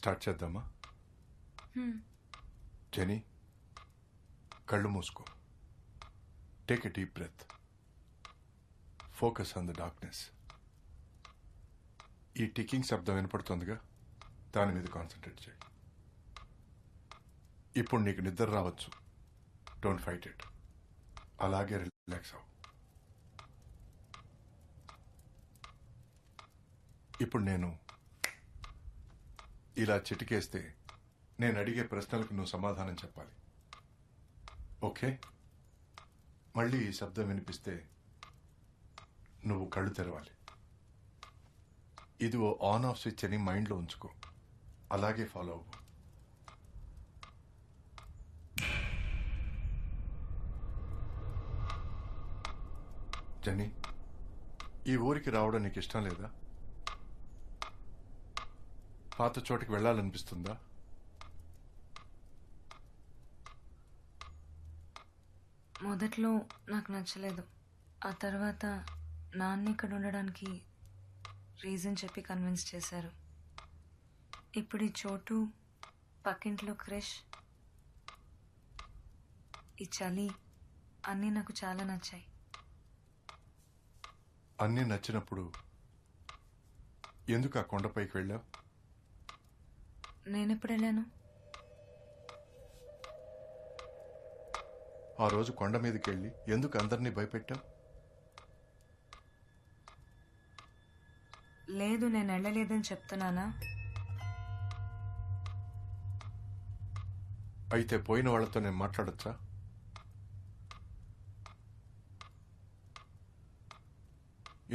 Start చేద్దామా. Jenny కళ్ళు మూసుకో. Take a deep breath focus on the darkness ఈ టికింగ్ శబ్దం వినపడుతుందిగా? దాని మీద కాన్సన్ట్రేట్ చేయి. ఇప్పుడు నీకు నిద్ర రావచ్చు. డోంట్ ఫైట్ ఇట్ అలాగే రిలాక్స్ అవ్వు. ఇప్పుడు నేను ఇలా చిటికేస్తే నేను అడిగే ప్రశ్నలకు నువ్వు సమాధానం చెప్పాలి. ఓకే? మళ్ళీ ఈ శబ్దం వినిపిస్తే నువ్వు కళ్ళు తెరవాలి. ఇది ఓ ఆన్ ఆఫ్ స్విచ్ అని మైండ్లో ఉంచుకో. అలాగే ఫాలో అవ్వు. జని ఈ ఊరికి రావడం నీకు ఇష్టం లేదా? పాత చోటికి వెళ్ళాలనిపిస్తుందా? మొదట్లో నాకు నచ్చలేదు. ఆ తర్వాత నాన్న ఇక్కడ ఉండడానికి రీజన్ చెప్పి కన్విన్స్ చేశారు. ఇప్పుడు ఈ చోటు పక్కింట్లో క్రిష్ ఈ చలి అన్నీ నాకు చాలా నచ్చాయి. అన్నీ నచ్చినప్పుడు ఎందుకు ఆ కొండపైకి వెళ్ళావు? నేను ఎప్పుడు వెళ్ళాను ఆ రోజు కొండ మీదకి వెళ్ళి ఎందుకు అందరినీ భయపెట్టావు? లేదు నేను వెళ్ళలేదని చెప్తున్నానా? అయితే పోయిన వాళ్ళతో నేను మాట్లాడొచ్చా?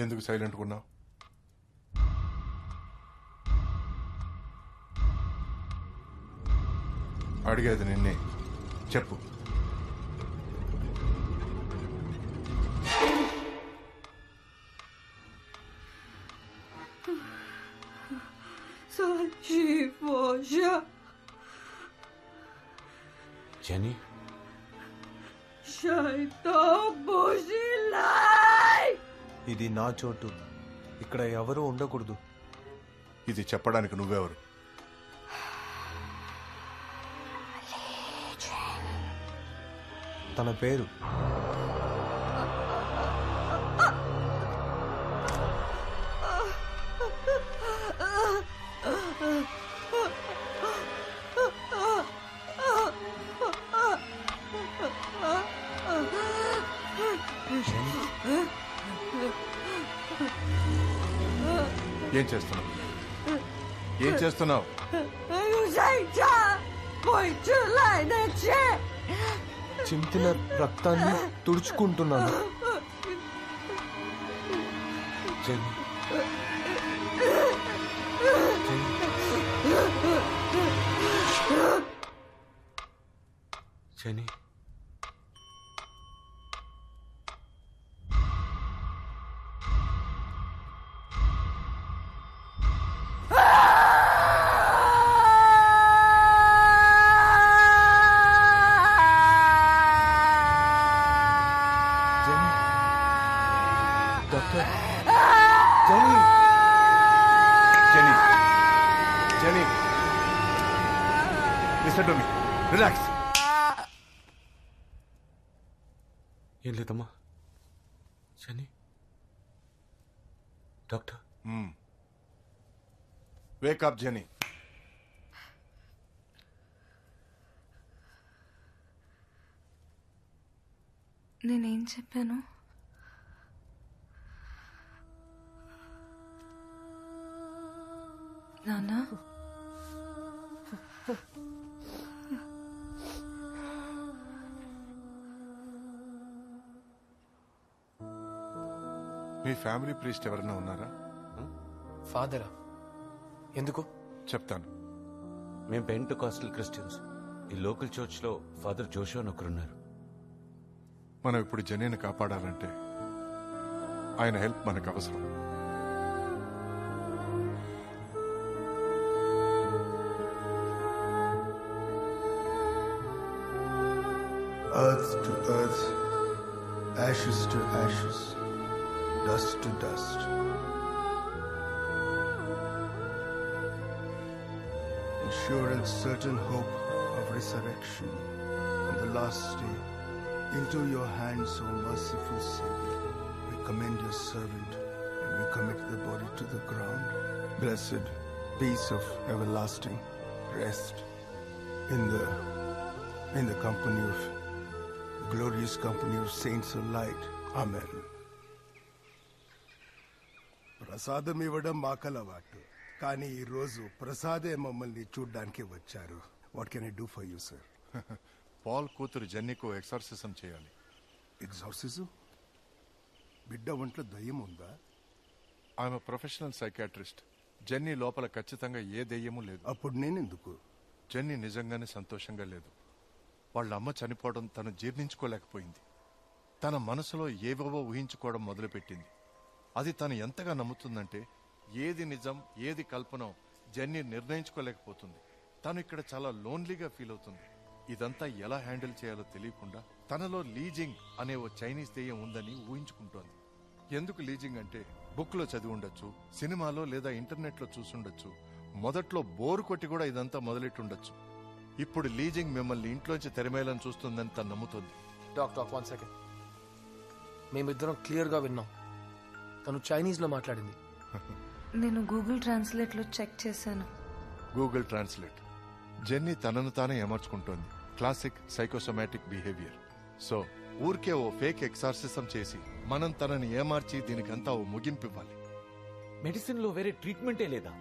ఎందుకు సైలెంట్ ఉన్నావు? అడిగేది నిన్నే. చెప్పు. ఇది నా చోటు. ఇక్కడ ఎవరు ఉండకూడదు. ఇది చెప్పడానికి నువ్వెవరు? తన పేరు ఏం చేస్తున్నావు ఏం చేస్తున్నావు చింతిన రక్తాన్ని తుడుచుకుంటున్నాను. Jenny. Jenny doctor Jenny Jenny Jenny listen to me relax. ఏం లేదమ్మా. Genie doctor? వేకప్ జెనీ నేనేం చెప్పాను? నానా మీ ఫ్యామిలీ ప్రీస్ట్ ఎవరైనా ఉన్నారా? ఫాదరా? ఎందుకు? చెప్తాను. మేము పెంట్ కాస్టల్ క్రిస్టియన్స్. ఈ లోకల్ చర్చ్లో ఫాదర్ జోషో అని ఒకరున్నారు. మనం ఇప్పుడు జనీని కాపాడాలంటే ఆయన హెల్ప్ మనకు అవసరం. Earth to earth, ashes to ashes, dust to dust. sure and certain hope of resurrection on the last day. Into your hands, O merciful Savior, we commend your servant and we commit the body to the ground. Blessed peace of everlasting rest in the in the company of glorious company of saints of light. Amen. ప్రసాదం ఇవ్వడం మాకలవాటు. కానీ ఈ రోజు ప్రసాదే మమ్మల్ని చూడ్డానికి వచ్చారు. What can I do for you sir Paul కూతురు జెన్నీకు ఎక్సర్సిజం చేయాలి. ఎగ్జార్సిజం బిడ్డ ఒంట్లో దయ్యం ఉందా? ఆమె ప్రొఫెషనల్ సైకాట్రిస్ట్ జెన్నీ లోపల ఖచ్చితంగా ఏ దెయ్యమూ లేదు. అప్పుడు నేనెందుకు? జెన్నీ నిజంగానే సంతోషంగా లేదు. వాళ్ళ అమ్మ చనిపోవడం తను జీర్ణించుకోలేకపోయింది. తన మనసులో ఏవేవో ఊహించుకోవడం మొదలుపెట్టింది. అది తను ఎంతగా నమ్ముతుందంటే ఏది నిజం ఏది కల్పనో జెన్నీ నిర్ణయించుకోలేకపోతుంది. తను ఇక్కడ చాలా లోన్లీగా ఫీల్ అవుతుంది. ఇదంతా ఎలా హ్యాండిల్ చేయాలో తెలియకుండా తనలో లీజింగ్ అనే ఓ చైనీస్ దెయ్యం ఉందని ఊహించుకుంటోంది. ఎందుకు లీజింగ్ అంటే బుక్లో చదివి ఉండొచ్చు సినిమాలో లేదా ఇంటర్నెట్లో చూసుండొచ్చు మొదట్లో బోరు కొట్టి కూడా ఇదంతా మొదలెట్టుండొచ్చు ఇప్పుడు లీజింగ్ మిమ్మల్ని ఇంట్లోంచి తెరమేయాలని చూస్తుందని తను నమ్ముతోంది. Doctor one second. మేమిద్దరం క్లియర్గా విన్నాం. తను చైనీస్లో మాట్లాడింది. నేను గూగుల్ ట్రాన్స్లేట్లో చెక్ చేశాను. Google translate. జెన్నీ తనను తానే ఏమర్చుకుంటోంది. Classic psychosomatic behaviour. సో ఊరికే ఓ ఫేక్ ఎక్సార్సిజం చేసి మనం తనని ఏమార్చి దీనికంతా ఓ ముగింపు ఇవ్వాలి మెడిసిన్లో వేరే ట్రీట్మెంటే లేదా?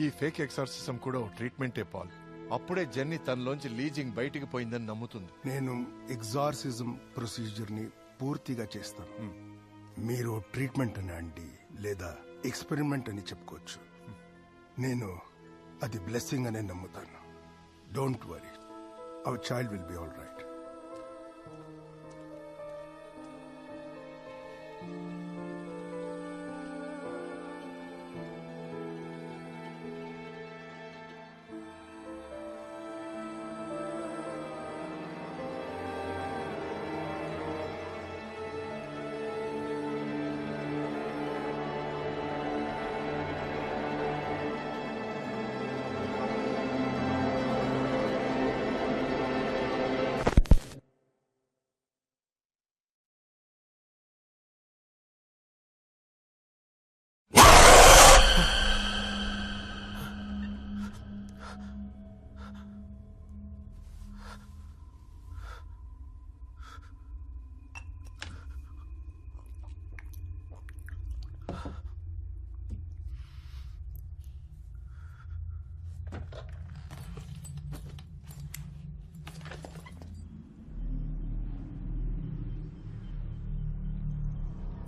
ఈ ఫేక్ ఎక్సార్సిజం కూడా ఓ ట్రీట్మెంటే పాల్. అప్పుడే జెన్నీ తనలోంచి లీజింగ్ బయటికి పోయిందని నమ్ముతుంది. నేను ఎగ్జార్సిజం ప్రొసీజర్ని పూర్తిగా చేస్తాను. మీరు ట్రీట్మెంట్ అని అండి లేదా ఎక్స్పెరిమెంట్ అని చెప్పుకోవచ్చు. నేను అది బ్లెస్సింగ్ అనే నమ్ముతాను. Don't worry our child will be all right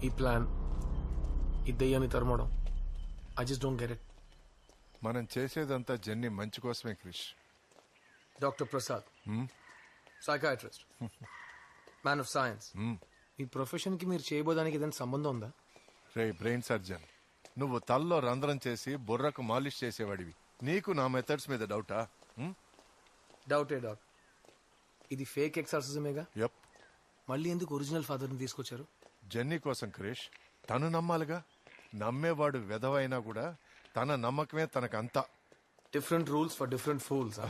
ఈ ప్లాన్ ఈ దెయ్యాన్ని తరమడం. I just don't get it మనం చేసేదంతా జెన్నీ మంచి కోసమే Chris. Doctor Prasad psychiatrist man of science ఈ ప్రొఫెషన్కి మీరు చేయబోదానికి ఏదైనా సంబంధం ఉందా? రే బ్రెయిన్ సర్జన్ నువ్వు తల్లో రంధ్రం చేసి బుర్రకు మాలిష్ చేసేవాడివి. నీకు నా మెథడ్స్ మీద డౌటా? డౌటే డాక్ ఇది ఫేక్ ఎక్సర్సైజమేగా మళ్ళీ ఎందుకు ఒరిజినల్ ఫాదర్ని తీసుకొచ్చారు? జెన్నీ కోసం క్రిష్ తను నమ్మాలిగా. నమ్మేవాడు వెధవైనా కూడా తన నమ్మకమే తనకంతా. Different rules for different fools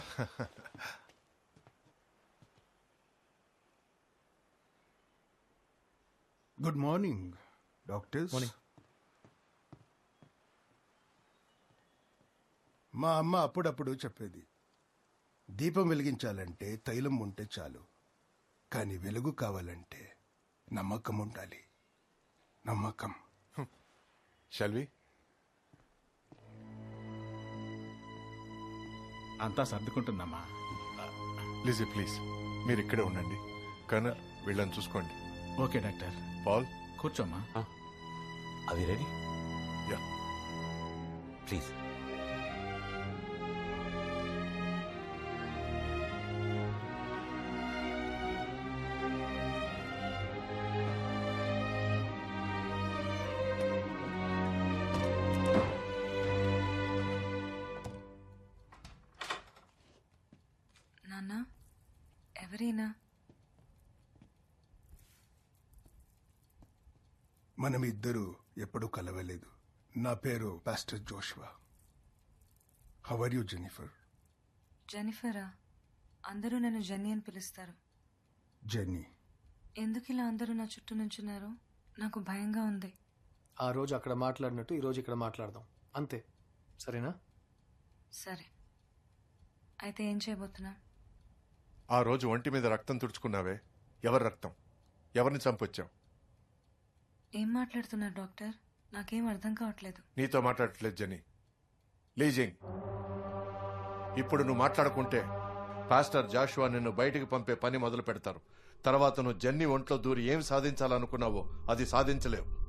good morning doctors Morning. మా అమ్మ అప్పుడప్పుడు చెప్పేది దీపం వెలిగించాలంటే తైలం ఉంటే చాలు కానీ వెలుగు కావాలంటే నమ్మకం ఉండాలి. నమ్మకం. షల్వి అంతా సర్దుకుంటుందమ్మా. లిజీ ప్లీజ్ మీరు ఇక్కడే ఉండండి. కర్నల్ వీళ్ళని చూసుకోండి. Okay doctor. పాల్ కూర్చోమ్మా. అవి రెడీ యా ప్లీజ్ ఎవరైనా? మనం ఇద్దరు ఎప్పుడూ కలవలేదు. నా పేరు pastor Joshua. How are you Jennifer జెనిఫరా అందరూ నన్ను జెన్నీ అని పిలుస్తారు. Jenny. ఎందుకు ఇలా అందరూ నా చుట్టూ నుంచున్నారు? నాకు భయంగా ఉంది. ఆ రోజు అక్కడ మాట్లాడినట్టు ఈ రోజు ఇక్కడ మాట్లాడదాం. అంతే. సరేనా? సరే. అయితే ఏం చేయబోతున్నా? ఆ రోజు ఒంటి మీద రక్తం తుడుచుకున్నావే? ఎవరి రక్తం? ఎవరిని చంపొచ్చావు? ఏం మాట్లాడుతున్నారు డాక్టర్? నాకేం అర్థం కావట్లేదు. నీతో మాట్లాడట్లేదు జని లీజింగ్ ఇప్పుడు నువ్వు మాట్లాడుకుంటే పాస్టర్ జాషువా నిన్ను బయటికి పంపే పని మొదలు పెడతారు తర్వాత నువ్వు జన్ని ఒంట్లో దూరి ఏం సాధించాలనుకున్నావో అది సాధించలేవు.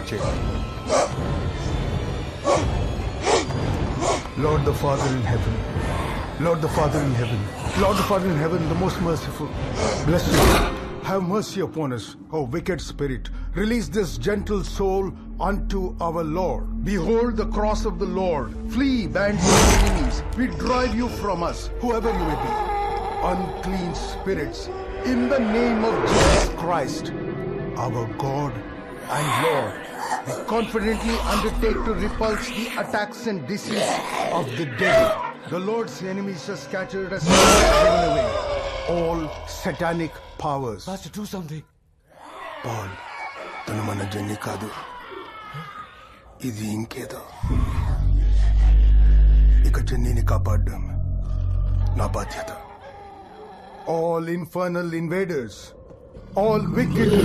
touch it. Lord the Father in heaven, Lord the Father in heaven, Lord the Father in heaven, the most merciful, bless you. Have mercy upon us, O wicked spirit. Release this gentle soul unto our Lord. Behold the cross of the Lord. Flee, band of enemies. We drive you from us, whoever you may be. Unclean spirits, in the name of Jesus Christ, our God and Lord. We confidently undertake to repulse the attacks and disease of the devil. The Lord's enemies are scattered as away. All satanic powers. Fast do something Paul తను మన జన్ని కాదు ఇది ఇంకేదో ఇక జన్నీని కాపాడడం నా బాధ్యత all infernal invaders all wicked.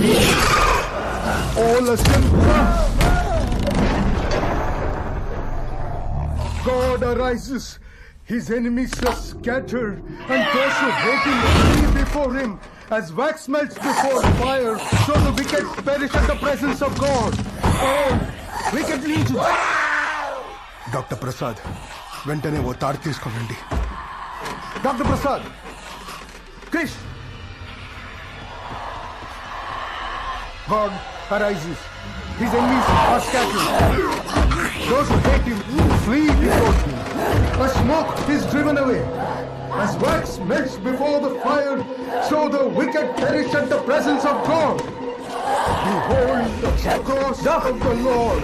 God arises. His enemies are scattered, and those who hate him flee before him. As wax melts before fire, so the wicked perish at the presence of God. All wicked legions. Doctor Prasad వెంటనే ఓ తాడు తీసుకోనండి doctor Prasad Krish God arises. His enemies are scattered. Those who hate him flee before him. A smoke is driven away. As wax melts before the fire, so the wicked perish at the presence of God. Behold the cross of the Lord.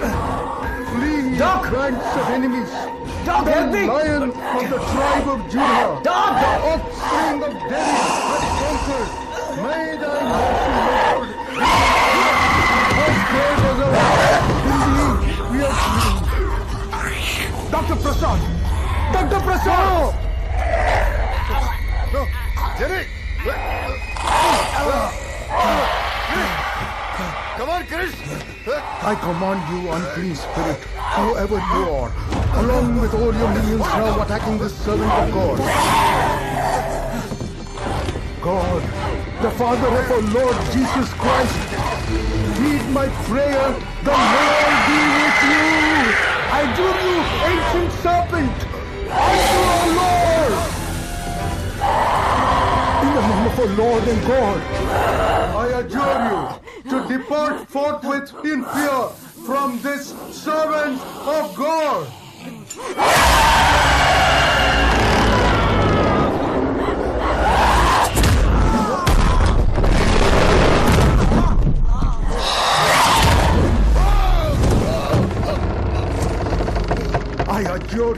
Flee ranks of enemies. the lion of the tribe of Judah. The offspring of David has conquered. May thy Dr. Prasad! Dr. Prasad! No! Jerry! Come on, Chris! I command you, unclean spirit, whoever you are, along with all your minions now attacking this servant of God. God, the Father of our Lord Jesus Christ, heed my prayer, the Lord be with you! I do ancient serpent, unto our Lord. In the name of our Lord and God, I adjure you to depart forthwith in fear from this servant of God.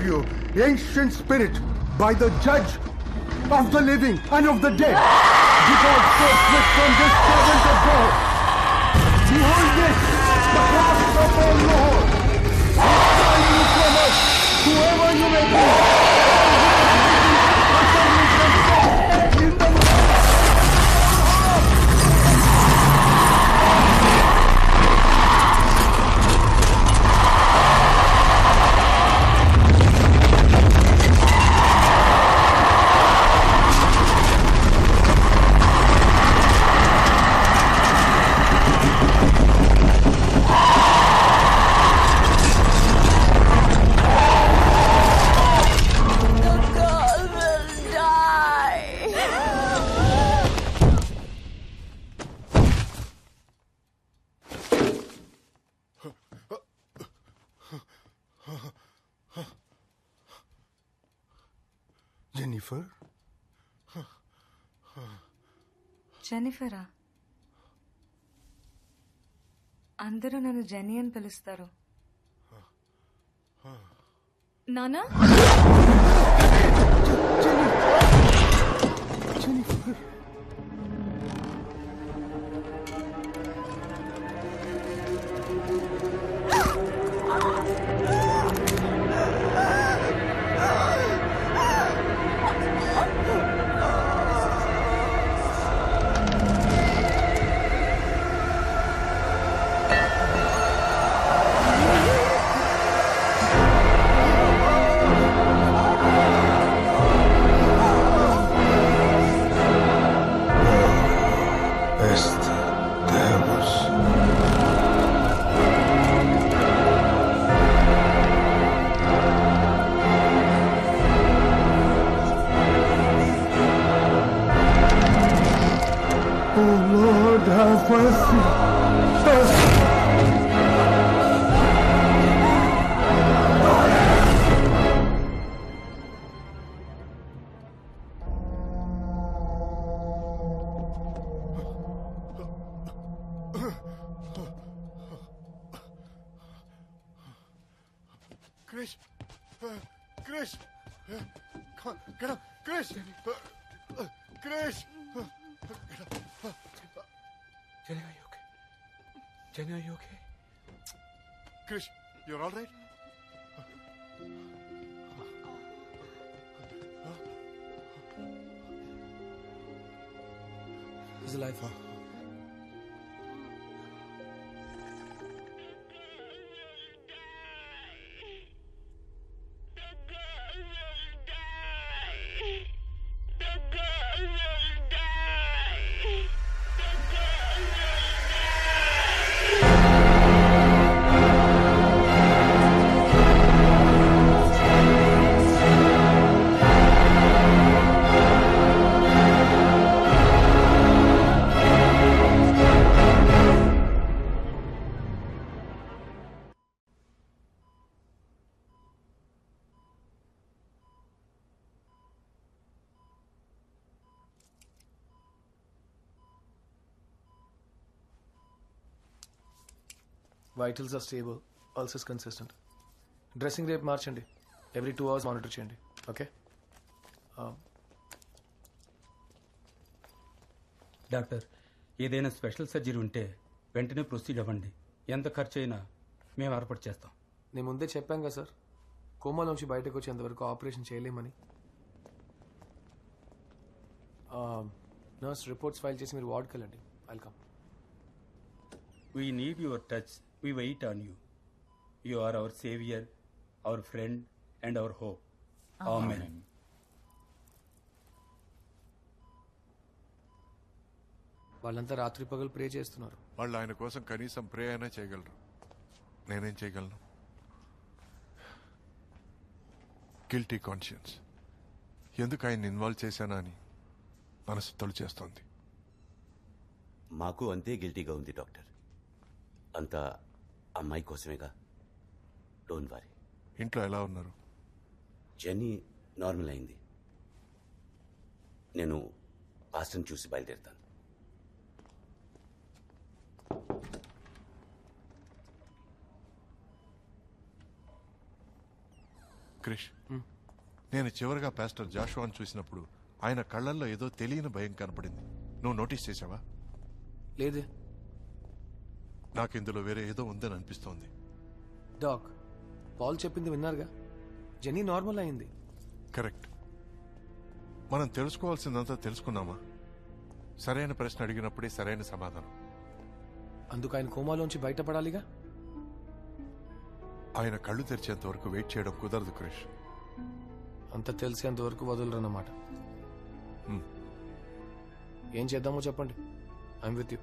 You, ancient spirit, by the judge of the living and of the dead, depart forthwith from this servant of God. Behold this, the cross of our Lord. Hide you from whoever you may be. జెనిఫరా అందరూ నన్ను Jenny అని పిలుస్తారు. నానా? Jennifer Chris! Uh, Chris! Uh, come on, get up! Chris! Uh, uh, Chris! Uh, Jenny, are you okay? Jenny, are you okay? Chris, you're all right? He's alive. Vitals are stable pulses consistent dressing రేపు మార్చండి every two hours monitor చేయండి okay doctor ఏదైనా special surgery ఉంటే వెంటనే proceed అవ్వండి. ఎంత ఖర్చు అయినా మేము ఏర్పాటు చేస్తాం. నేను ముందే చెప్పాను కదా సార్ కోమాలోంచి బయటకు వచ్చేంతవరకు ఆపరేషన్ చేయలేమని. నర్స్ రిపోర్ట్స్ ఫైల్ చేసి మీరు వార్డ్కి వెళ్ళండి. Welcome we need your touch we wait on you you are our saviour our friend and our hope amen వాళ్ళంతా రాత్రి పగలు ప్రే చేస్తున్నారు. వాళ్ళు ఆయన కోసం కనీసం ప్రే అయినా చేయగలరు. నేనేం చేయగలను? గిల్టీ కాన్షియన్స్ ఎందుకు ఆయన ఇన్వాల్వ్ చేశానా అని మనసు తొలి చేస్తోంది. మాకు అంతే గిల్టీగా ఉంది డాక్టర్. అంతా అమ్మాయి కోసమేగా. Don't worry. ఇంట్లో ఎలా ఉన్నారు? జెన్నీ నార్మల్ అయింది. నేను పాస్టర్ని చూసి బయలుదేరుతాను. క్రిష్ నేను చివరిగా పాస్టర్ జాషువాన్ చూసినప్పుడు ఆయన కళ్ళల్లో ఏదో తెలియని భయం కనపడింది. నువ్వు నోటీస్ చేసావా లేదే. నాకు ఇందులో వేరే ఏదో ఉందని అనిపిస్తోంది. డాక్ పాల్ చెప్పింది విన్నారుగా? జెనీ నార్మల్ అయింది. కరెక్ట్. మనం తెలుసుకోవాల్సిందంతా తెలుసుకున్నామా? సరైన ప్రశ్న అడిగినప్పుడే సరైన సమాధానం. అందుకు ఆయన కోమాలోంచి బయటపడాలిగా? ఆయన కళ్ళు తెరిచేంత వరకు వెయిట్ చేయడం కుదరదు క్రిష్. అంత తెలిసేంత వరకు వదలరన్నమాట. ఏం చేద్దామో చెప్పండి. I'm with you.